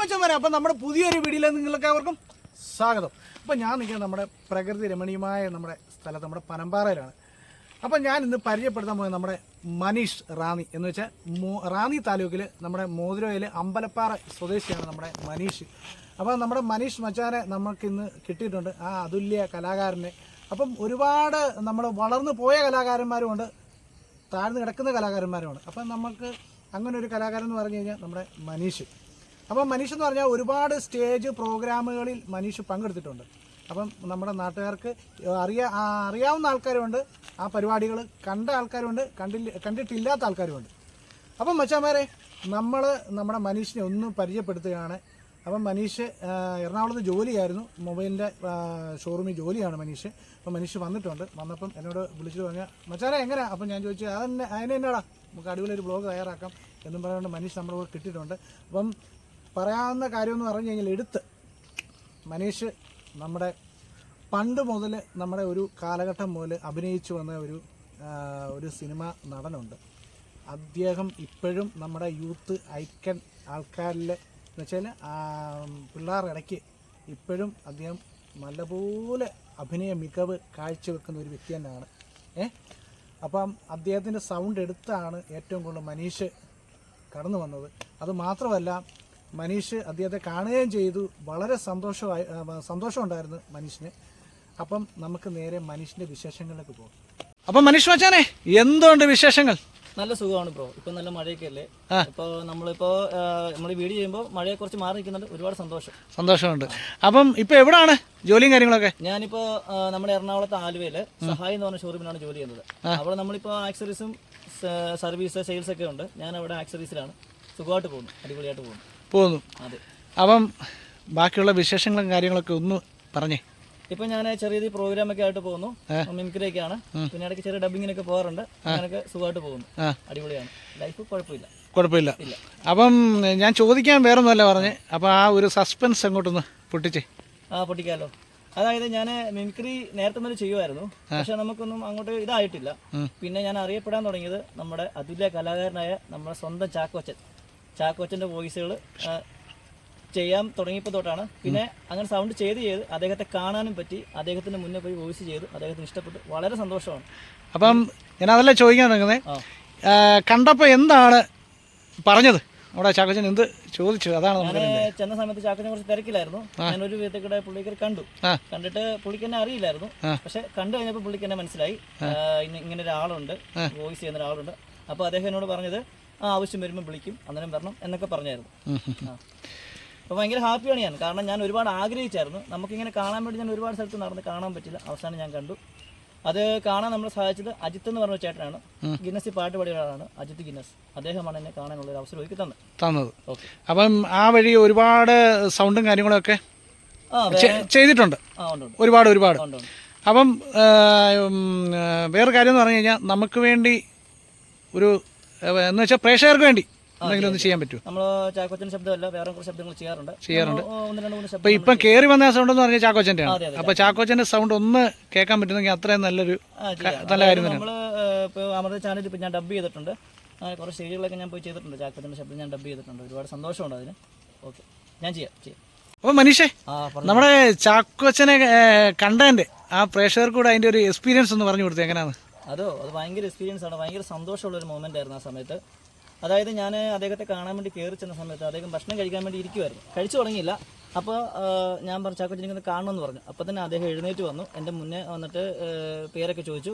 മച്ചന്മാരെ അപ്പം നമ്മുടെ പുതിയൊരു വീഡിയോയിൽ നിങ്ങൾക്ക് അവർക്കും സ്വാഗതം. അപ്പം ഞാൻ നിൽക്കുന്നത് നമ്മുടെ പ്രകൃതി രമണീയമായ നമ്മുടെ സ്ഥലത്ത് നമ്മുടെ പനമ്പാറയിലാണ്. അപ്പം ഞാൻ ഇന്ന് പരിചയപ്പെടുത്താൻ പോയത് നമ്മുടെ മനീഷ് റാന്നി എന്ന് വെച്ചാൽ മോ റാന്നി താലൂക്കിൽ നമ്മുടെ മോതിരയിൽ അമ്പലപ്പാറ സ്വദേശിയാണ് നമ്മുടെ മനീഷ്. അപ്പോൾ നമ്മുടെ മനീഷ് മച്ചാനെ നമുക്ക് ഇന്ന് കിട്ടിയിട്ടുണ്ട്. ആ അതുല്യ കലാകാരനെ. അപ്പം ഒരുപാട് നമ്മൾ വളർന്നു പോയ കലാകാരന്മാരുമുണ്ട് താഴ്ന്നു കിടക്കുന്ന കലാകാരന്മാരുമാണ് അപ്പം നമുക്ക് അങ്ങനെ ഒരു കലാകാരൻ എന്ന് പറഞ്ഞു കഴിഞ്ഞാൽ നമ്മുടെ മനീഷ്. അപ്പം മനീഷ് എന്ന് പറഞ്ഞാൽ ഒരുപാട് സ്റ്റേജ് പ്രോഗ്രാമുകളിൽ മനീഷ് പങ്കെടുത്തിട്ടുണ്ട്. അപ്പം നമ്മുടെ നാട്ടുകാർക്ക് അറിയാ അറിയാവുന്ന ആൾക്കാരുമുണ്ട് ആ പരിപാടികൾ കണ്ട ആൾക്കാരുമുണ്ട് കണ്ടില്ല കണ്ടിട്ടില്ലാത്ത ആൾക്കാരുമുണ്ട്. അപ്പം മച്ചാമാരെ നമ്മൾ നമ്മുടെ മനീഷിനെ ഒന്ന് പരിചയപ്പെടുത്തുകയാണ്. അപ്പം മനീഷ് എറണാകുളത്ത് ജോലിയായിരുന്നു. മൊബൈലിന്റെ ഷോറൂമിൽ ജോലിയാണ് മനീഷ്. അപ്പം മനീഷ് വന്നിട്ടുണ്ട്. വന്നപ്പം എന്നോട് വിളിച്ചിട്ട് പറഞ്ഞാൽ മച്ചാനെ എങ്ങനെയാ അപ്പം ഞാൻ ചോദിച്ചു അതന്നെ അതിനെന്നാടാ നമുക്ക് അടിപൊളി ഒരു ബ്ലോഗ് തയ്യാറാക്കാം എന്നും പറഞ്ഞുകൊണ്ട് മനീഷ് നമ്മുടെ കൂടെ കിട്ടിയിട്ടുണ്ട്. അപ്പം പറയാവുന്ന കാര്യമെന്ന് പറഞ്ഞു കഴിഞ്ഞാൽ എടുത്ത്. മനീഷ് നമ്മുടെ പണ്ട് മുതൽ നമ്മുടെ ഒരു കാലഘട്ടം മുതൽ അഭിനയിച്ചു വന്ന ഒരു ഒരു സിനിമ നടനുണ്ട്. അദ്ദേഹം ഇപ്പോഴും നമ്മുടെ യൂത്ത് ഐക്കൺ ആൾക്കാരിൽ എന്ന് വെച്ചാൽ പിള്ളേരുടെ ഇപ്പോഴും അദ്ദേഹം നല്ലപോലെ അഭിനയ മികവ് കാഴ്ചവെക്കുന്ന ഒരു വ്യക്തി തന്നെയാണ്. ഏ? അപ്പം അദ്ദേഹത്തിന്റെ സൗണ്ട് എടുത്താണ് ഏറ്റവും കൂടുതൽ മനീഷ് കടന്നു വന്നത്. അത് മാത്രമല്ല മനീഷ് അദ്ദേഹത്തെ കാണുകയും ചെയ്തു. വളരെ സന്തോഷമായി സന്തോഷം സന്തോഷമുണ്ടായിരുന്നു മനീഷിന്. അപ്പം നമുക്ക് നേരെ മനീഷിന്റെ വിശേഷങ്ങളിലേക്ക് പോകാം. അപ്പം മനീഷ് മച്ചാനെ എന്തുണ്ട് വിശേഷങ്ങൾ? നല്ല സുഖമാണ് ബ്രോ. ഇപ്പൊ നല്ല മഴയൊക്കെ അല്ലേ? ഇപ്പൊ നമ്മളിപ്പോ നമ്മൾ വീട് ചെയ്യുമ്പോൾ മഴയെ കുറച്ച് മാറി നിൽക്കുന്നുണ്ട്. ഒരുപാട് സന്തോഷം. സന്തോഷമുണ്ട്. അപ്പം ഇപ്പൊ എവിടാണ് ജോലിയും കാര്യങ്ങളൊക്കെ? ഞാനിപ്പോ നമ്മുടെ എറണാകുളത്ത് ആലുവയിൽ സഹായി എന്ന് പറഞ്ഞ ഷോറൂമിലാണ് ജോലി ചെയ്യുന്നത്. അവിടെ നമ്മളിപ്പോ ആക്സറീസും സർവീസ് സെയിൽസ് ഒക്കെ ഉണ്ട്. ഞാൻ അവിടെ ആക്സറീസിലാണ്. സുഖമായിട്ട് പോകുന്നു. അടിപൊളിയായിട്ട് പോകുന്നു. പോകുന്നു അപ്പം ബാക്കിയുള്ള വിശേഷങ്ങളും കാര്യങ്ങളൊക്കെ ഒന്ന് പറഞ്ഞേ. ഇപ്പൊ ഞാൻ ചെറിയ ചെറിയ പ്രോഗ്രാം ഒക്കെ ആയിട്ട് പോകുന്നു. മിമിക്രിയൊക്കെയാണ്. പിന്നെ ഇടയ്ക്ക് ചെറിയ ഡബിങ്ങിനൊക്കെ പോകാറുണ്ട്. അങ്ങനെയൊക്കെ സുഖമായിട്ട് പോകുന്നു. അടിപൊളിയാണ്. ലൈഫ് കുഴപ്പമില്ല. കുഴപ്പമില്ല. അപ്പം ഞാൻ ചോദിക്കാൻ വേറൊന്നുമല്ല പറഞ്ഞേ. അപ്പം ആ ഒരു സസ്പെൻസ് അങ്ങോട്ടൊന്ന് പൊട്ടിച്ചേ. ആ പൊട്ടിക്കാലോ. അതായത് ഞാൻ മിമിക്രി നേരത്തെ മുതൽ ചെയ്യുമായിരുന്നു. പക്ഷെ നമുക്കൊന്നും അങ്ങോട്ട് ഇതായിട്ടില്ല. പിന്നെ ഞാൻ അറിയപ്പെടാൻ തുടങ്ങിയത് നമ്മുടെ അതുല്യ കലാകാരനായ നമ്മുടെ സ്വന്തം ചാക്കോച്ചൻ. ചാക്കോച്ചന്റെ വോയിസുകൾ ചെയ്യാൻ തുടങ്ങിയപ്പോൾ തൊട്ടാണ്. പിന്നെ അങ്ങനെ സൗണ്ട് ചെയ്ത് ചെയ്ത് അദ്ദേഹത്തെ കാണാനും പറ്റി അദ്ദേഹത്തിന് മുന്നേ പോയി വോയിസ് ചെയ്തു അദ്ദേഹത്തിന് ഇഷ്ടപ്പെട്ടു. വളരെ സന്തോഷമാണ്. അപ്പം ഞാൻ അതല്ല ചോദിക്കാൻ തുടങ്ങുന്നത്. കണ്ടപ്പോൾ എന്താണ് പറഞ്ഞത്? അവിടെ ചാക്കോച്ചൻ എന്ത് ചോദിച്ചു? അതാണ് ഞാൻ ചെന്ന സമയത്ത് ചാക്കോച്ചനെ കുറച്ച് തിരക്കിലായിരുന്നു. ഞാൻ ഒരു പുള്ളിക്കർ കണ്ടു. കണ്ടിട്ട് പുള്ളിക്ക് എന്നെ അറിയില്ലായിരുന്നു. പക്ഷെ കണ്ടു കഴിഞ്ഞപ്പോൾ പുള്ളിക്ക് എന്നെ മനസ്സിലായി. ഇങ്ങനെ ഒരാളുണ്ട് വോയിസ് ചെയ്യുന്ന ഒരാളുണ്ട് അപ്പോൾ അദ്ദേഹം എന്നോട് പറഞ്ഞത് ആവശ്യം വരുമ്പോൾ വിളിക്കും. അന്നേരം വരണം എന്നൊക്കെ പറഞ്ഞായിരുന്നു. അപ്പോൾ ഭയങ്കര ഹാപ്പിയാണ് ഞാൻ കാരണം ഞാൻ ഒരുപാട് ആഗ്രഹിച്ചായിരുന്നു. നമുക്കിങ്ങനെ കാണാൻ വേണ്ടി ഞാൻ ഒരുപാട് സ്ഥലത്ത് നടന്ന് കാണാൻ പറ്റില്ല. അവസാനം ഞാൻ കണ്ടു. അത് കാണാൻ നമ്മളെ സഹായിച്ചത് അജിത്ത് എന്ന് പറഞ്ഞ ചേട്ടനാണ്. ഗിന്നസ് പാട്ട് പാടിയ ഒരാളാണ്. അജിത്ത് ഗിന്നസ്. അദ്ദേഹമാണ് എന്നെ കാണാനുള്ള ഒരു അവസരം ഒരുക്കി തന്നത്. തന്നത്. ഓക്കെ. അപ്പം ആ വഴി ഒരുപാട് സൗണ്ടും കാര്യങ്ങളൊക്കെ ആ ചെയ്തിട്ടുണ്ട്. ആ ഉണ്ട് ഉണ്ട്. ഒരുപാട് ഒരുപാട്. അപ്പം വേറൊരു കാര്യം എന്ന് പറഞ്ഞു കഴിഞ്ഞാൽ നമുക്ക് വേണ്ടി ഒരു എന്ന് വെച്ചാൽ പ്രേക്ഷകർക്ക് വേണ്ടി എന്തെങ്കിലും ഒന്ന് ചെയ്യാൻ പറ്റുമോ നമ്മൾ ചാക്കോച്ചൻ ശബ്ദമല്ല വേറെ കുറച്ച് ശബ്ദങ്ങൾ ചെയ്യാറുണ്ട്. ചെയ്യാറുണ്ട്. ഒന്ന് രണ്ട് മൂന്ന് ശബ്ദം ഇപ്പം കയറി വന്ന സൗണ്ട് എന്ന് പറഞ്ഞാൽ ചാക്കോച്ചന്റെ ആണ് അതെ, അപ്പൊ ചാക്കോച്ചന്റെ സൗണ്ട് ഒന്ന് കേൾക്കാൻ പറ്റുന്നെങ്കിൽ അത്രയും നല്ലൊരു നല്ല കാര്യം തന്നെയാണ്. നമ്മൾ ഇപ്പോൾ അമൃത ചാനൽ ഇപ്പോൾ ഞാൻ ഡബ് ചെയ്തിട്ടുണ്ട്. കുറച്ച് സ്റ്റേജുകളൊക്കെ ഞാൻ പോയി ചെയ്തിട്ടുണ്ട്. ചാക്കോച്ചന്റെ ശബ്ദം ഞാൻ ഡബ് ചെയ്തിട്ടുണ്ട്. ഒരുപാട് സന്തോഷമുണ്ട് അതിന്. ഓക്കെ. ഞാൻ ചെയ്യാം ചെയ്യാം. അപ്പൊ മനീഷേ നമ്മുടെ ചാക്കോച്ചനെ കണ്ടതിന്റെ ആ പ്രേക്ഷകർക്കൂടെ അതിന്റെ ഒരു എക്സ്പീരിയൻസ് ഒന്ന് പറഞ്ഞു കൊടുത്തു എങ്ങനെയാണ് അതോ അത് ഭയങ്കര എക്സ്പീരിയൻസ് ആണ്. ഭയങ്കര സന്തോഷമുള്ള ഒരു മൊമെന്റ് ആയിരുന്നു ആ സമയത്ത്. അതായത് ഞാൻ അദ്ദേഹത്തെ കാണാൻ വേണ്ടി കയറി ചെന്ന സമയത്ത് അദ്ദേഹം ഭക്ഷണം കഴിക്കാൻ വേണ്ടി ഇരിക്കുമായിരുന്നു കഴിച്ചു തുടങ്ങിയില്ല. അപ്പോൾ ഞാൻ പറഞ്ഞു ചാക്കോച്ചൻ ഇങ്ങനെ കാണണമെന്ന് പറഞ്ഞു. അപ്പോൾ തന്നെ അദ്ദേഹം എഴുന്നേറ്റ് വന്നു. എന്റെ മുന്നേ വന്നിട്ട് പേരൊക്കെ ചോദിച്ചു.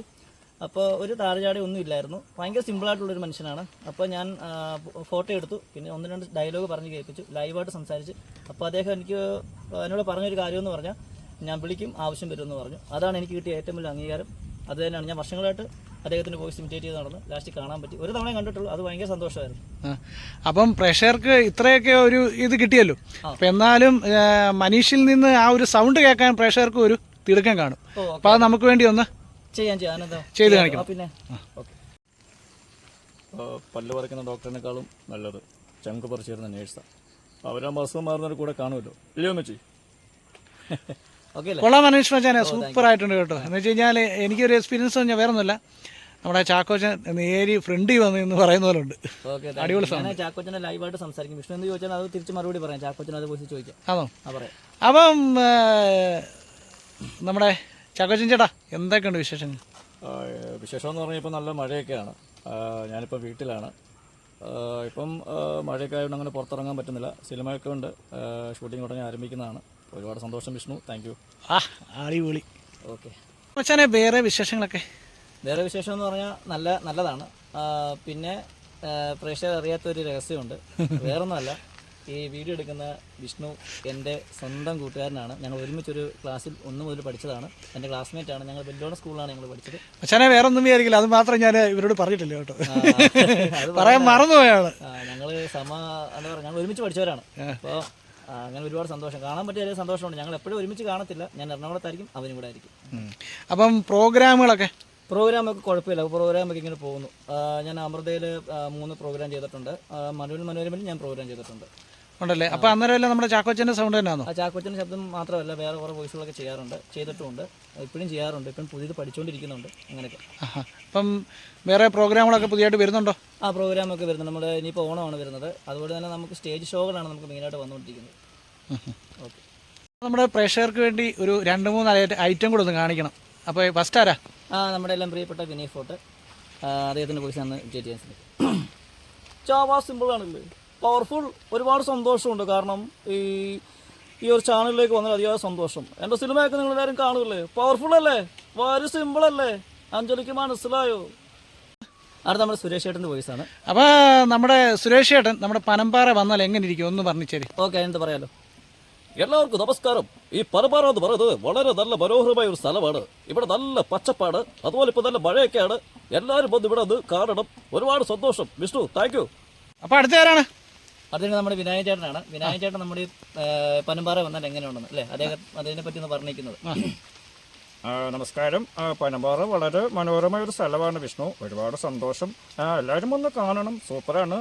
അപ്പോൾ ഒരു താഴെചാടി ഒന്നും ഇല്ലായിരുന്നു. ഭയങ്കര സിമ്പിളായിട്ടുള്ളൊരു മനുഷ്യനാണ്. അപ്പോൾ ഞാൻ ഫോട്ടോ എടുത്തു. പിന്നെ ഒന്ന് രണ്ട് ഡയലോഗ് പറഞ്ഞ് കേൾപ്പിച്ചു. ലൈവായിട്ട് സംസാരിച്ച്. അപ്പോൾ അദ്ദേഹം എനിക്ക് എന്നോട് പറഞ്ഞൊരു കാര്യമെന്ന് പറഞ്ഞാൽ ഞാൻ വിളിക്കും ആവശ്യം വരുമെന്ന് പറഞ്ഞു. അതാണ് എനിക്ക് കിട്ടിയ ഏറ്റവും വലിയ അംഗീകാരം. അത് തന്നെയാണ്. ഞാൻ വർഷങ്ങളായിട്ട് അദ്ദേഹത്തിന്റെ വോയിസ് ഇമിറ്റേറ്റ് ചെയ്ത് നടന്നു ലാസ്റ്റ് കാണാൻ പറ്റി. ഒരു തവണ കണ്ടിട്ടുള്ളൂ. അത് ഭയങ്കര സന്തോഷമായിരുന്നു. അപ്പം പ്രഷർക്ക് ഇത്രയൊക്കെ ഒരു ഇത് കിട്ടിയല്ലോ. അപ്പൊ എന്നാലും മനീഷിൽ നിന്ന് ആ ഒരു സൗണ്ട് കേൾക്കാൻ പ്രഷർക്ക് ഒരു തിടുക്കം കാണും. അപ്പൊ അത് നമുക്ക് വേണ്ടി ഒന്ന് ചെയ്യാൻ ചെയ്യാൻ അനന്താ ചെയ്ത് കാണിക്കണം. പിന്നെ. പല്ല് പറിക്കുന്ന ഡോക്ടറിനേക്കാളും നല്ലത്. ചങ്ക് പറിച്ചിരുന്ന നേഴ്സാണ് അവരാ അസുഖം മാറുന്നവർ കൂടെ കാണുമല്ലോ. ഇല്ലയോ മെച്ചി കൊള്ളാം മനീഷ് മച്ചാനെ സൂപ്പർ ആയിട്ടുണ്ട് കേട്ടോ. എന്ന് വെച്ച് കഴിഞ്ഞാൽ എനിക്കൊരു എക്സ്പീരിയൻസ് പറഞ്ഞാൽ വേറെ ഒന്നുമില്ല നമ്മുടെ ചാക്കോച്ചൻ നേരി ഫ്രണ്ടിൽ വന്നു എന്ന് പറയുന്ന പോലെ ഉണ്ട്. ഓക്കെ അടിപൊളി സാധനം ചാക്കോച്ചനെ ലൈവായിട്ട് സംസാരിക്കും. വിഷ്ണു എന്ന് ചോദിച്ചാൽ അത് തിരിച്ച് മറുപടി പറയാം. ചാക്കോച്ചൻ അത് പോയി ചോദിക്കാം. ആണോ? അപ്പം നമ്മുടെ ചാക്കോച്ചൻ ചേട്ടാ എന്തൊക്കെയുണ്ട് വിശേഷങ്ങൾ? വിശേഷം എന്ന് പറഞ്ഞാൽ ഇപ്പം നല്ല മഴയൊക്കെയാണ്. ഞാനിപ്പോൾ വീട്ടിലാണ്. ഇപ്പം മഴയൊക്കെ ആയതുകൊണ്ട് അങ്ങനെ പുറത്തിറങ്ങാൻ പറ്റുന്നില്ല. സിനിമയൊക്കെ ഉണ്ട്. ഷൂട്ടിംഗ് ഉടനെ ആരംഭിക്കുന്നതാണ്. ഒരുപാട് സന്തോഷം വിഷ്ണു. താങ്ക് യു ആ അടിപൊളി. ഓക്കെ മച്ചാനെ വേറെ വിശേഷങ്ങളൊക്കെ? വേറെ വിശേഷം എന്ന് പറഞ്ഞാൽ നല്ല നല്ലതാണ്. പിന്നെ പ്രേക്ഷകർ അറിയാത്തൊരു രഹസ്യമുണ്ട്. വേറൊന്നുമല്ല ഈ വീഡിയോ എടുക്കുന്ന വിഷ്ണു എന്റെ സ്വന്തം കൂട്ടുകാരനാണ്. ഞങ്ങൾ ഒരുമിച്ചൊരു ക്ലാസ്സിൽ ഒന്ന് മുതൽ പഠിച്ചതാണ്. എന്റെ ക്ലാസ്മേറ്റ് ആണ്. ഞങ്ങൾ വെല്ലോണ സ്കൂളിലാണ് ഞങ്ങൾ പഠിച്ചത്. പക്ഷേ വേറെ ഒന്നും വിചാരിക്കില്ല. അത് മാത്രം ഞാൻ ഇവരോട് പറഞ്ഞിട്ടില്ല കേട്ടോ. പറയാൻ മറന്നുപോയാണ്. ഞങ്ങൾ സമ എന്താ പറയുക ഞങ്ങൾ ഒരുമിച്ച് പഠിച്ചവരാണ്. അപ്പോൾ അങ്ങനെ ഒരുപാട് സന്തോഷം. കാണാൻ പറ്റിയ സന്തോഷമുണ്ട്. ഞങ്ങൾ എപ്പോഴും ഒരുമിച്ച് കാണത്തില്ല. ഞാൻ എറണാകുളത്തായിരിക്കും അവനും കൂടെ ആയിരിക്കും. അപ്പം പ്രോഗ്രാമുകളൊക്കെ? പ്രോഗ്രാമൊക്കെ കുഴപ്പമില്ല. പ്രോഗ്രാമൊക്കെ ഇങ്ങനെ പോകുന്നു. ഞാൻ അമൃതയിൽ മൂന്ന് പ്രോഗ്രാം ചെയ്തിട്ടുണ്ട്. മനോരമ മനോരമയിൽ ഞാൻ പ്രോഗ്രാം ചെയ്തിട്ടുണ്ട്. ഉണ്ടല്ലേ? അപ്പൊ അന്നേരം നമ്മുടെ ചാക്കോച്ചന്റെ സൗണ്ട് തന്നെയാണോ ആ ചാക്കോച്ചന്റെ ശബ്ദം മാത്രമല്ല വേറെ കുറേ വോയിസുകളൊക്കെ ചെയ്യാറുണ്ട് ചെയ്തിട്ടുമുണ്ട് ഇപ്പോഴും ചെയ്യാറുണ്ട് ഇപ്പം പുതിയത് പഠിച്ചുകൊണ്ടിരിക്കുന്നുണ്ട് അങ്ങനെയൊക്കെ. അപ്പം വേറെ പ്രോഗ്രാമുകളൊക്കെ പുതിയതായിട്ട് വരുന്നുണ്ടോ? ആ പ്രോഗ്രാമൊക്കെ വരുന്നുണ്ട്. നമ്മുടെ ഇനിയിപ്പോൾ ഓണമാണ് വരുന്നത്. അതുപോലെ തന്നെ നമുക്ക് സ്റ്റേജ് ഷോകളാണ് നമുക്ക് മെയിനായിട്ട് വന്നുകൊണ്ടിരിക്കുന്നത്. ഓക്കെ. നമ്മുടെ പ്രേക്ഷകർക്ക് വേണ്ടി ഒരു രണ്ട് മൂന്ന് ഐറ്റം കൂടെ ഒന്ന് കാണിക്കണം. അപ്പോൾ ഫസ്റ്റ് ആരാ? ആ നമ്മുടെ എല്ലാം പ്രിയപ്പെട്ട വിനയ് ഫോട്ട് അദ്ദേഹത്തിന്റെ വോയിസ് ചോവാ ജെ ചാവാ സിമ്പിളാണല്ലേ പവർഫുൾ ഒരുപാട് സന്തോഷമുണ്ട്. കാരണം ഈ ഈ ഒരു ചാനലിലേക്ക് വന്നാൽ അതിയായ സന്തോഷം. എന്റെ സിനിമയൊക്കെ നിങ്ങൾ എല്ലാവരും കാണുകയല്ലേ പവർഫുൾ അല്ലേ? വളരെ സിമ്പിൾ അല്ലേ? അഞ്ജലിക്ക് മനസ്സിലായോ? അടുത്ത നമ്മുടെ സുരേഷ് ഏട്ടന്റെ വോയിസ് ആണ്. അപ്പോൾ നമ്മുടെ സുരേഷ് ഏട്ടൻ നമ്മുടെ പനമ്പാറ വന്നാൽ എങ്ങനെ ഇരിക്കും? ഒന്ന് പറഞ്ഞു ശരി ഓക്കെ എന്ത് പറയാലോ? എല്ലാവർക്കും നമസ്കാരം. ഈ പനമ്പാറ എന്ന് പറയുന്നത് വളരെ നല്ല മനോഹരമായ ഒരു സ്ഥലമാണ്. ഇവിടെ നല്ല പച്ചപ്പാട് അതുപോലെ ഇപ്പോൾ നല്ല മഴയൊക്കെയാണ്. എല്ലാവരും വന്ന് ഇവിടെ അത് കാണണം. ഒരുപാട് സന്തോഷം. വിഷ്ണു താങ്ക് യു അപ്പോൾ അടുത്ത ആരാണ് അതിന് നമ്മുടെ വിനായക ചേട്ടനാണ്. വിനായക ചേട്ടൻ നമ്മുടെ പനമ്പാറ വന്നാൽ എങ്ങനെയുണ്ടെന്ന് അല്ലേ? അദ്ദേഹം അതിനെ പറ്റി ഒന്ന് പറഞ്ഞിരിക്കുന്നത് നമസ്കാരം. പനമ്പാറ വളരെ മനോഹരമായ ഒരു സ്ഥലമാണ് വിഷ്ണു. ഒരുപാട് സന്തോഷം. എല്ലാവരും ഒന്ന് കാണണം. സൂപ്പറാണ്.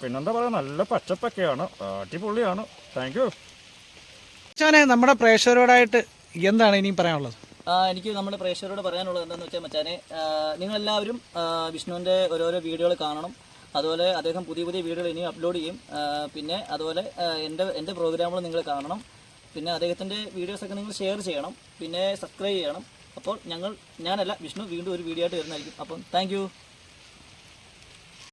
പിന്നെന്താ പറയുക നല്ല പച്ചപ്പൊക്കെയാണ്. അടിപൊളിയാണ്. Thank you. ചാനെ നമ്മുടെ പ്രേക്ഷകരോടായിട്ട് എന്താണ് ഇനിയും പറയാനുള്ളത്? എനിക്ക് നമ്മുടെ പ്രേക്ഷകരോട് പറയാനുള്ളത് എന്താണെന്ന് വെച്ചാൽ മച്ചാനെ നിങ്ങളെല്ലാവരും വിഷ്ണുവിന്റെ ഓരോരോ വീഡിയോകൾ കാണണം. അതുപോലെ അദ്ദേഹം പുതിയ പുതിയ വീഡിയോകൾ ഇനിയും അപ്ലോഡ് ചെയ്യും. പിന്നെ അതുപോലെ എന്റെ എന്റെ പ്രോഗ്രാമുകൾ നിങ്ങൾ കാണണം. പിന്നെ അദ്ദേഹത്തിന്റെ വീഡിയോസൊക്കെ നിങ്ങൾ ഷെയർ ചെയ്യണം. പിന്നെ സബ്സ്ക്രൈബ് ചെയ്യണം. അപ്പോൾ ഞങ്ങൾ ഞാനല്ല വിഷ്ണു വീണ്ടും ഒരു വീഡിയോ ആയിട്ട് വരുന്നതായിരിക്കും. അപ്പം താങ്ക്